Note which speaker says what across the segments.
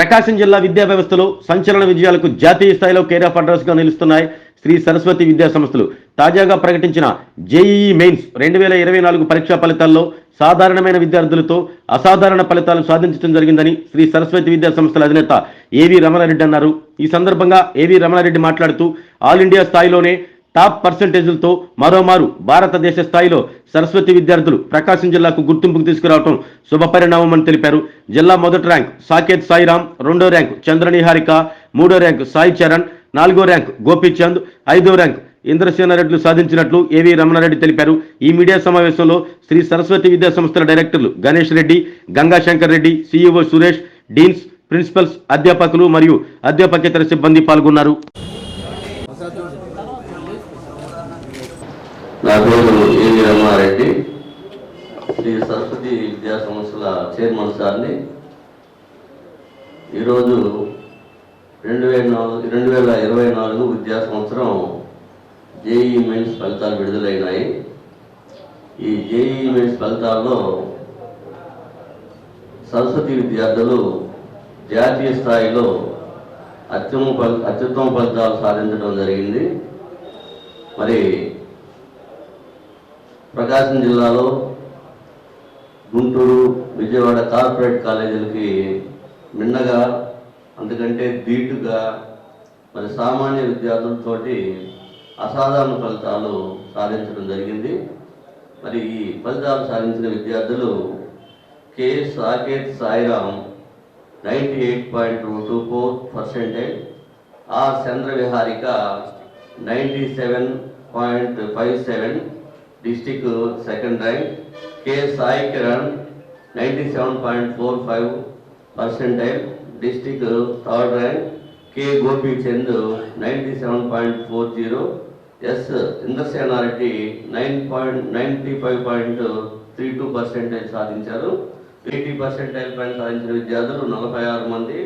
Speaker 1: ప్రకాశం జిల్లా విద్యా వ్యవస్థలో సంచలన విజయాలకు జాతీయ స్థాయిలో కేర్ ఆఫ్ నిలుస్తున్నాయి శ్రీ సరస్వతి విద్యా సంస్థలు. తాజాగా ప్రకటించిన జేఈఈ మెయిన్స్ రెండు వేల ఇరవై నాలుగు పరీక్షా ఫలితాల్లో సాధారణమైన విద్యార్థులతో అసాధారణ ఫలితాలు సాధించడం జరిగిందని శ్రీ సరస్వతి విద్యా సంస్థల అధినేత ఏవి రమణారెడ్డి అన్నారు. ఈ సందర్భంగా ఏవి రమణారెడ్డి మాట్లాడుతూ ఆల్ ఇండియా స్థాయిలోనే టాప్ పర్సంటేజీలతో మరోమారు భారతదేశ స్థాయిలో సరస్వతి విద్యార్థులు ప్రకాశం జిల్లాకు గుర్తింపుకు తీసుకురావడం శుభపరిణామమని తెలిపారు. జిల్లా మొదటి ర్యాంక్ సాకేత్ సాయిరాం రెండో ర్యాంక్ చంద్రనిహారిక మూడో ర్యాంక్ సాయి చరణ్ నాలుగో ర్యాంక్ గోపీచంద్ ఐదో ర్యాంక్ ఇంద్రసేనారెడ్డిలు సాధించినట్లు ఏవి రమణారెడ్డి తెలిపారు. ఈ మీడియా సమావేశంలో శ్రీ సరస్వతి విద్యా సంస్థల డైరెక్టర్లు Ganesh Reddy Gangashankar Reddy CEO Suresh deans principals అధ్యాపకులు మరియు అధ్యాపకేతర సిబ్బంది పాల్గొన్నారు.
Speaker 2: నా పేరు ఏవి రమారెడ్డి. శ్రీ సరస్వతి విద్యా సంస్థల చైర్మన్ సార్ని. ఈరోజు రెండు వేల నాలుగు రెండు వేల ఇరవై నాలుగు విద్యా సంవత్సరం జేఈ మెయిన్స్ ఫలితాలు విడుదలైనాయి. ఈ జేఈ మెయిన్స్ ఫలితాల్లో సరస్వతి విద్యార్థులు జాతీయ స్థాయిలో అత్యుమ ఫలి అత్యుత్తమ ఫలితాలు సాధించడం జరిగింది. మరి ప్రకాశం జిల్లాలో గుంటూరు విజయవాడ కార్పొరేట్ కాలేజీలకి మిన్నగా అందుకంటే ధీటుగా మరి సామాన్య విద్యార్థులతో అసాధారణ ఫలితాలు సాధించడం జరిగింది. మరి ఈ ఫలితాలు సాధించిన విద్యార్థులు K Saketh Sairam ninety eight point two four percentage R Chandra Viharika ninety seven point five seven district second rank K. Sai Kiran ninety seven point four five percentile. District third rank K. Gopichand ninety seven point four zero. S. Indrasena Reddy nine point ninety five point three two percentage సాధించారు. Eighty percentile point సాధించిన విద్యార్థులు నలభై ఆరు మంది.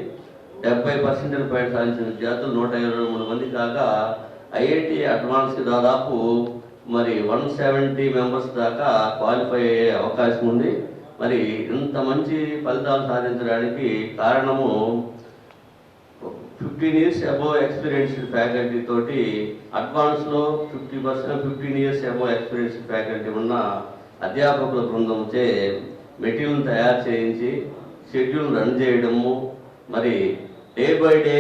Speaker 2: డెబ్బై percentile point సాధించిన విద్యార్థులు నూట ఇరవై మూడు మంది కాగా ఐఐటి అడ్వాన్స్కి దాదాపు మరి వన్ సెవెంటీ మెంబర్స్ దాకా క్వాలిఫై అయ్యే అవకాశం ఉంది. మరి ఇంత మంచి ఫలితాలు సాధించడానికి కారణము fifteen years above experienced faculty తోటి అడ్వాన్స్లో fifty percent fifteen years above experienced faculty ఉన్న అధ్యాపకుల బృందంచే మెటీరియల్ తయారు చేయించి షెడ్యూల్ రన్ చేయడము మరి day by day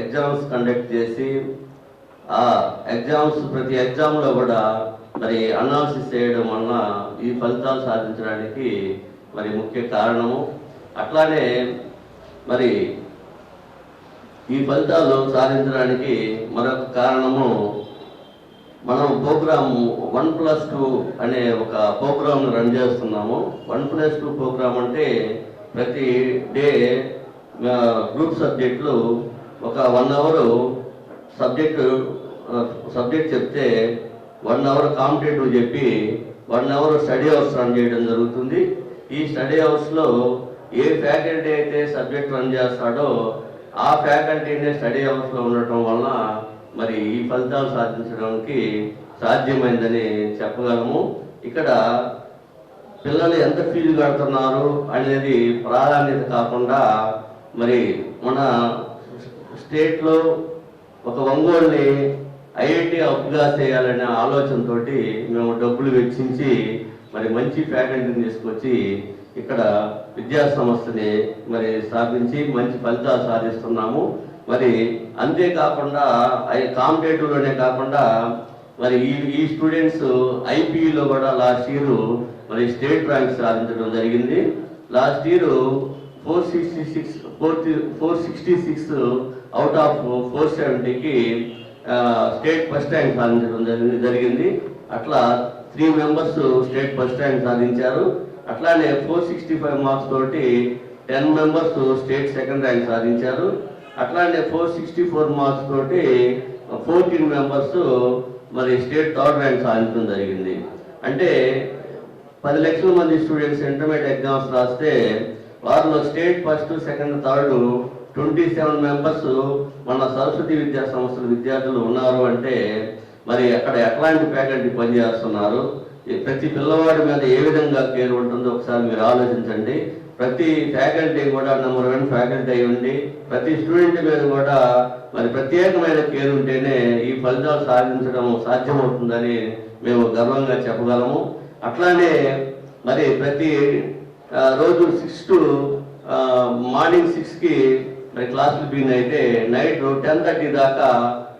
Speaker 2: exams conduct చేసి ఆ ఎగ్జామ్స్ ప్రతి ఎగ్జామ్లో కూడా మరి అనాలిసిస్ చేయడం వలన ఈ ఫలితాలు సాధించడానికి మరి ముఖ్య కారణము. అట్లానే మరి ఈ ఫలితాలు సాధించడానికి మరొక కారణము మనం ప్రోగ్రామ్ వన్ ప్లస్ టూ అనే ఒక ప్రోగ్రామ్ రన్ చేస్తున్నాము. వన్ ప్లస్ టూ ప్రోగ్రామ్ అంటే ప్రతి డే గ్రూప్ సబ్జెక్టులు ఒక వన్ అవరు సబ్జెక్టు సబ్జెక్ట్ చెప్తే వన్ అవర్ కాంపిటేటివ్ చెప్పి one hour study hours run చేయడం జరుగుతుంది. ఈ స్టడీ అవర్స్లో ఏ ఫ్యాకల్టీ అయితే సబ్జెక్ట్ రన్ చేస్తాడో ఆ ఫ్యాకల్టీనే స్టడీ అవర్స్లో ఉండటం వలన మరి ఈ ఫలితాలు సాధించడానికి సాధ్యమైందని చెప్పగలము. ఇక్కడ పిల్లలు ఎంత ఫీజు కడుతున్నారు అనేది ప్రాధాన్యత కాకుండా మరి మన స్టేట్లో ఒక ఒంగోలుని ఐఐటి అప్గా చేయాలనే ఆలోచనతో మేము డబ్బులు వెచ్చించి మరి మంచి ఫ్యాకల్టీని తీసుకొచ్చి ఇక్కడ విద్యా సంస్థని మరి స్థాపించి మంచి ఫలితాలు సాధిస్తున్నాము. మరి అంతేకాకుండా అవి కాంపిటేటివ్లోనే కాకుండా మరి ఈ ఈ స్టూడెంట్స్ ఐపీఈలో కూడా లాస్ట్ ఇయర్ మరి స్టేట్ ర్యాంక్ సాధించడం జరిగింది. Last year four sixty six four four sixty six out of four సెవెంటీకి state first rank సాధించడం జరిగింది జరిగింది. అట్లా three members state first rank సాధించారు. అట్లానే ఫోర్ సిక్స్టీ ఫైవ్ మార్క్స్ తోటి ten members state second rank సాధించారు. అట్లానే ఫోర్ సిక్స్టీ ఫోర్ మార్క్స్ తోటి ఫోర్టీన్ మెంబర్స్ మరి స్టేట్ థర్డ్ ర్యాంక్ సాధించడం జరిగింది. అంటే పది లక్షల మంది స్టూడెంట్స్ ఇంటర్మీడియట్ ఎగ్జామ్స్ రాస్తే వారిలో state first second third twenty seven members మన సరస్వతి విద్యా సంస్థల విద్యార్థులు ఉన్నారు అంటే మరి అక్కడ ఎట్లాంటి ఫ్యాకల్టీ పనిచేస్తున్నారు. ప్రతి పిల్లవాడి మీద ఏ విధంగా కేర్ ఉంటుందో ఒకసారి మీరు ఆలోచించండి. ప్రతి ఫ్యాకల్టీ కూడా నెంబర్ వన్ ఫ్యాకల్టీ అయి ఉండి ప్రతి స్టూడెంట్ మీద కూడా మరి ప్రత్యేకమైన కేర్ ఉంటేనే ఈ ఫలితాలు సాధించడం సాధ్యమవుతుందని మేము గర్వంగా చెప్పగలము. అట్లానే మరి ప్రతి రోజు సిక్స్ టు మార్నింగ్ సిక్స్కి మరి క్లాసులు బిగిన్ అయితే నైట్ టెన్ థర్టీ దాకా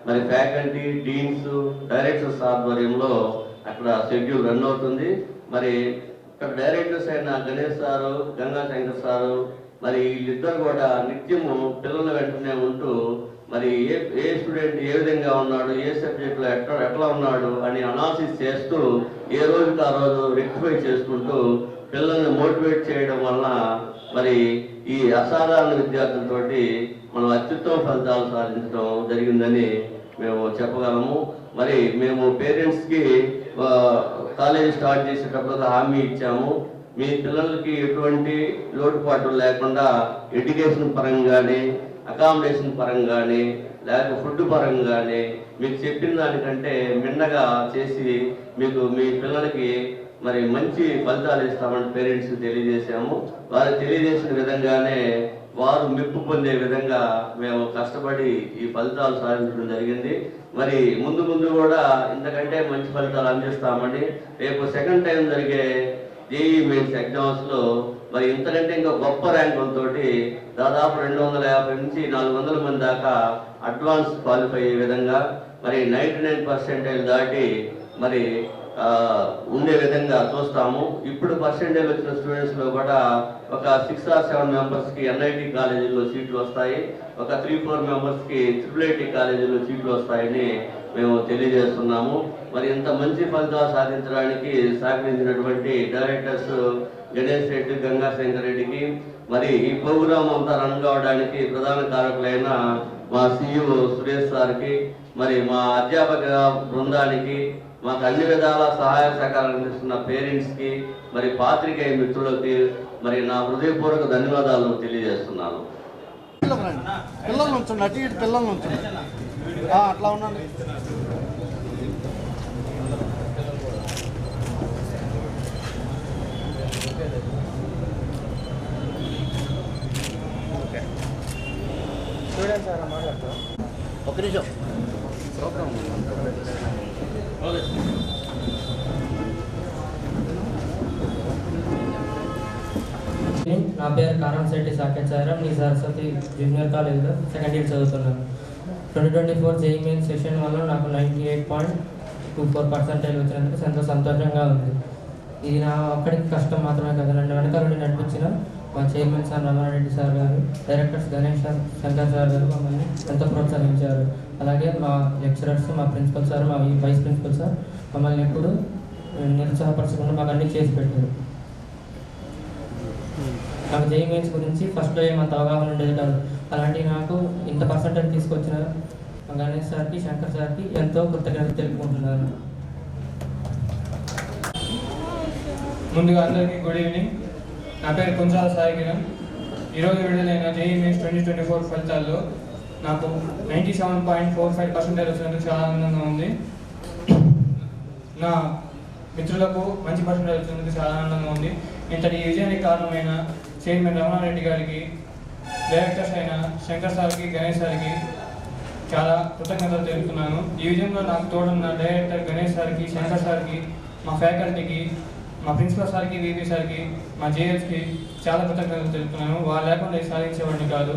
Speaker 2: మరి ఫ్యాకల్టీ డీన్స్ డైరెక్టర్స్ ఆధ్వర్యంలో అక్కడ షెడ్యూల్ రన్ అవుతుంది. మరి ఇక్కడ డైరెక్టర్స్ అయిన గణేష్ సారు గంగా శంకర్ సారు మరి వీళ్ళిద్దరు కూడా నిత్యము పిల్లల వెంటనే ఉంటూ మరి ఏ ఏ స్టూడెంట్ ఏ విధంగా ఉన్నాడు ఏ సబ్జెక్ట్లో ఎట్లా ఎట్లా ఉన్నాడు అని అనాలిసిస్ చేస్తూ ఏ రోజుకి ఆ రోజు రెక్టిఫై చేసుకుంటూ పిల్లల్ని మోటివేట్ చేయడం వలన మరి ఈ అసాధారణ విద్యార్థులతో మనం అత్యుత్తమ ఫలితాలు సాధించడం జరిగిందని మేము చెప్పగలము. మరి మేము పేరెంట్స్కి కాలేజ్ స్టార్ట్ చేసేటప్పుడు హామీ ఇచ్చాము. మీ పిల్లలకి ఎటువంటి లోటుపాట్లు లేకుండా ఎడ్యుకేషన్ పరంగానే అకామిడేషన్ పరంగానే లేక ఫుడ్ పరంగానే మీకు చెప్పిన దానికంటే మిన్నగా చేసి మీకు మీ పిల్లలకి మరి మంచి ఫలితాలు ఇస్తామని పేరెంట్స్ తెలియజేశాము. వారు తెలియజేసిన విధంగానే వారు మెప్పు పొందే విధంగా మేము కష్టపడి ఈ ఫలితాలు సాధించడం జరిగింది. మరి ముందు ముందు కూడా ఇంతకంటే మంచి ఫలితాలు అందిస్తామని రేపు సెకండ్ టైం జరిగే జేఈ మెయిన్స్ ఎగ్జామ్స్లో మరి ఇంతకంటే ఇంకా గొప్ప ర్యాంకులతోటి దాదాపు రెండు వందల యాభై నుంచి నాలుగు వందల మంది దాకా అడ్వాన్స్ క్వాలిఫై అయ్యే విధంగా మరి నైంటీ నైన్ పర్సెంటేజ్ దాటి మరి ఉండే విధంగా చూస్తాము. ఇప్పుడు పర్సెంటేజ్ వచ్చిన స్టూడెంట్స్లో కూడా ఒక సిక్స్ ఆర్ సెవెన్ మెంబర్స్కి ఎన్ఐటి కాలేజీలో సీట్లు వస్తాయి. ఒక త్రీ ఫోర్ మెంబర్స్కి ట్రిపుల్ ఐటి కాలేజీలో సీట్లు వస్తాయని మేము తెలియజేస్తున్నాము. మరి ఇంత మంచి ఫలితాలు సాధించడానికి సహకరించినటువంటి డైరెక్టర్స్ గణేష్ రెడ్డి గంగాశంకర్ రెడ్డికి మరి ఈ ప్రోగ్రాం అంతా రన్ కావడానికి ప్రధాన కారకులైన మా సిఇఓ సురేష్ సార్కి మరి మా అధ్యాపక బృందానికి మాకు అన్ని విధాల సహాయ సహకారాలు అందిస్తున్న పేరెంట్స్కి మరి పాత్రికేయ మిత్రులకి మరి నా హృదయపూర్వక ధన్యవాదాలు తెలియజేస్తున్నాను.
Speaker 3: పిల్లలు ఉంచండి అటు ఇటు పిల్లలు ఉంచండి ఆ, అట్లా ఉండండి. ఒక నిమిషం.
Speaker 4: నా పేరు కారం శెట్టి సాకేచారం. నీ సరస్వతి జూనియర్ కాలేజ్లో సెకండ్ ఇయర్ చదువుతున్నాను. Twenty twenty four JEE main session వల్ల నాకు ninety eight point two four percentage వచ్చినందుకు ఎంతో సంతోషంగా ఉంది. ఇది నా ఒక్కడికి కష్టం మాత్రమే కదా రెండు వెనకాల నుండి నడిపించిన మా చైర్మన్ సార్ రమణారెడ్డి సార్ గారు directors Ganesh sir Shankar sir గారు మమ్మల్ని ఎంతో ప్రోత్సహించారు. అలాగే మా లెక్చరర్స్ మా ప్రిన్సిపల్ సార్ మా వైస్ ప్రిన్సిపల్ సార్ మమ్మల్ని ఎప్పుడు నిరుత్సాహపరచకుండా మాకు అన్ని చేసి పెట్టారు. నాకు జేఈ మెయిన్స్ గురించి ఫస్ట్లో ఏమంత అవగాహన ఉండేది కాదు. అలాంటి నాకు ఇంత పర్సెంటేజ్ తీసుకొచ్చిన గణేష్ సార్కి శంకర్ సార్కి ఎంతో కృతజ్ఞత తెలుపుకుంటున్నాను.
Speaker 5: ముందుగా అందరికీ గుడ్ ఈవినింగ్. నా పేరు కుంజాల సాయి కిరణ్. ఈరోజు విడుదలైన JEE mains twenty twenty four ఫలితాల్లో నాకు ninety seven point four five percentage వచ్చినందుకు చాలా ఆనందంగా ఉంది. నా మిత్రులకు మంచి పర్సెంటేజ్ వచ్చినందుకు చాలా ఆనందంగా ఉంది. ఇంతటి విజయానికి కారణమైన చైర్మన్ రమణారెడ్డి గారికి డైరెక్టర్స్ అయిన శంకర్ సార్కి గణేష్ సార్కి చాలా కృతజ్ఞతలు తెలుపుతున్నాను. ఈ విధంగా నాకు తోడున్న డైరెక్టర్ గణేష్ సార్కి శంకర్ సార్కి మా ఫ్యాకల్టీకి మా ప్రిన్సిపల్ సార్కి వీపీ సార్కి మా జేఎస్కి చాలా కృతజ్ఞతలు తెలుపుతున్నాను. వాళ్ళు లేకుండా సాధించేవాడిని కాదు.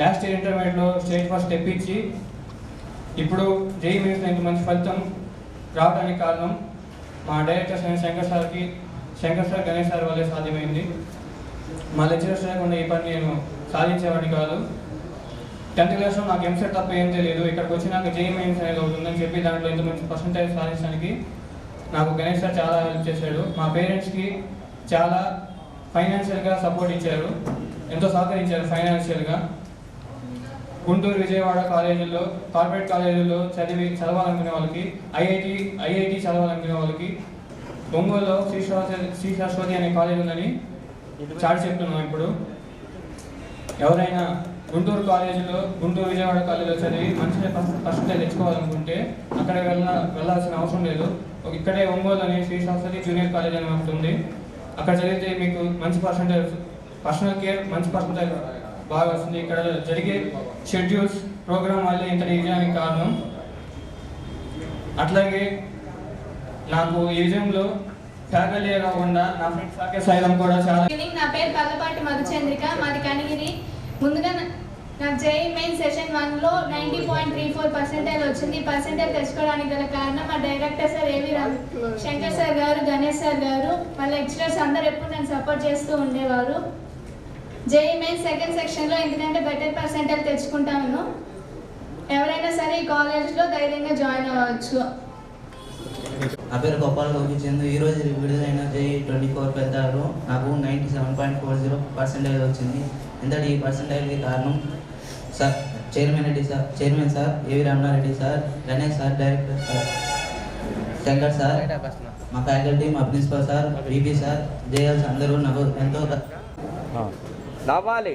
Speaker 5: లాస్ట్ ఇయర్ ఇంటర్మీడియట్లో స్టేట్ ఫస్ట్ తెప్పించి ఇప్పుడు జేఈ మీన్స్ ఇంత మంచి ఫలితం రావడానికి కారణం మా డైరెక్టర్స్ అయిన శంకర్ సార్కి శంకర్ సార్ గణేష్ సార్ వల్లే సాధ్యమైంది. మా లెక్చరర్స్ లేకుండా ఈ పని నేను సాధించేవాడిని కాదు. టెన్త్ క్లాస్లో నాకు ఎంసెట్ తప్ప ఏం తెలియదు ఇక్కడికి వచ్చినాక నాకు అనేది ఒకటి ఉందని చెప్పి దాంట్లో ఇంత మంచి పర్సంటేజ్ సాధించడానికి నాకు గణేష్ సార్ చాలా హెల్ప్ చేశాడు. మా పేరెంట్స్కి చాలా ఫైనాన్షియల్గా సపోర్ట్ ఇచ్చారు. ఎంతో సహకరించారు ఫైనాన్షియల్గా గుంటూరు విజయవాడ కాలేజీల్లో కార్పొరేట్ కాలేజీల్లో చదివి చదవాలనుకునే వాళ్ళకి ఐఐటి ఐఐటి చదవాలనుకునే వాళ్ళకి ఒంగోలులో శ్రీ సరస్వతి శ్రీ సరస్వతి అనే కాలేజ్ ఉందని చాటి చెప్తున్నాం ఇప్పుడు. ఎవరైనా గుంటూరు కాలేజీలో గుంటూరు విజయవాడ కాలేజీలో చదివి మంచి పర్సంటేజ్ తెచ్చుకోవాలనుకుంటే అక్కడ వెళ్ళ వెళ్ళాల్సిన అవసరం లేదు. ఇక్కడే ఒంగోలు అనే శ్రీ జూనియర్ కాలేజ్ అని ఉంటుంది అక్కడ చదివితే మీకు మంచి పర్సంటేజ్ పర్సనల్ కేర్ మంచి పర్సంటేజ్ బాగా వస్తుంది. ఇక్కడ జరిగే షెడ్యూల్స్ ప్రోగ్రామ్ వల్ల ఇంత విజయానికి కారణం. అట్లాగే నాకు ఈ విజయంలో ఫ్యాకల్టీ కాకుండా నా ఫ్రెండ్స్ సాకే కూడా చాలా
Speaker 6: ఈవినింగ్ నా పేరు పల్లపాటి మధుచంద్రిక మాది కనిగిరి. ముందుగా నా- నాకు జేఈ మెయిన్ సెషన్ వన్లో ninety point three four percentage వచ్చింది. పర్సెంటేజ్ తెచ్చుకోవడానికి గల కారణం మా డైరెక్టర్ సార్ ఏవి రావు. శంకర్ సార్ గారు గణేష్ సార్ గారు మా లెక్చరర్స్ అందరు ఎప్పుడు నన్ను సపోర్ట్ చేస్తూ ఉండేవారు. జేఈ మెయిన్ సెకండ్ సెక్షన్లో ఎందుకంటే బెటర్ పర్సెంటేజ్ తెచ్చుకుంటాను. ఎవరైనా సరే ఈ కాలేజ్లో ధైర్యంగా జాయిన్ అవ్వచ్చు.
Speaker 7: నా పేరు గోపాల్ గోపిచంద్ ఈ రోజు విడుదలైన జై ట్వంటీ ఫోర్ పెద్దారు నాకు ninety seven point four zero percentage వచ్చింది. ఇంతటి ఈ పర్సెంటేజ్కి కారణం sir chairman Reddy sir chairman sir A V Ramana Reddy sir Ganesh sir director sir Shankar sir మా ఫ్యాకల్టీ మా principal sir BB sir JLs అందరూ నాకు ఎంతో
Speaker 2: నవ్వాలి.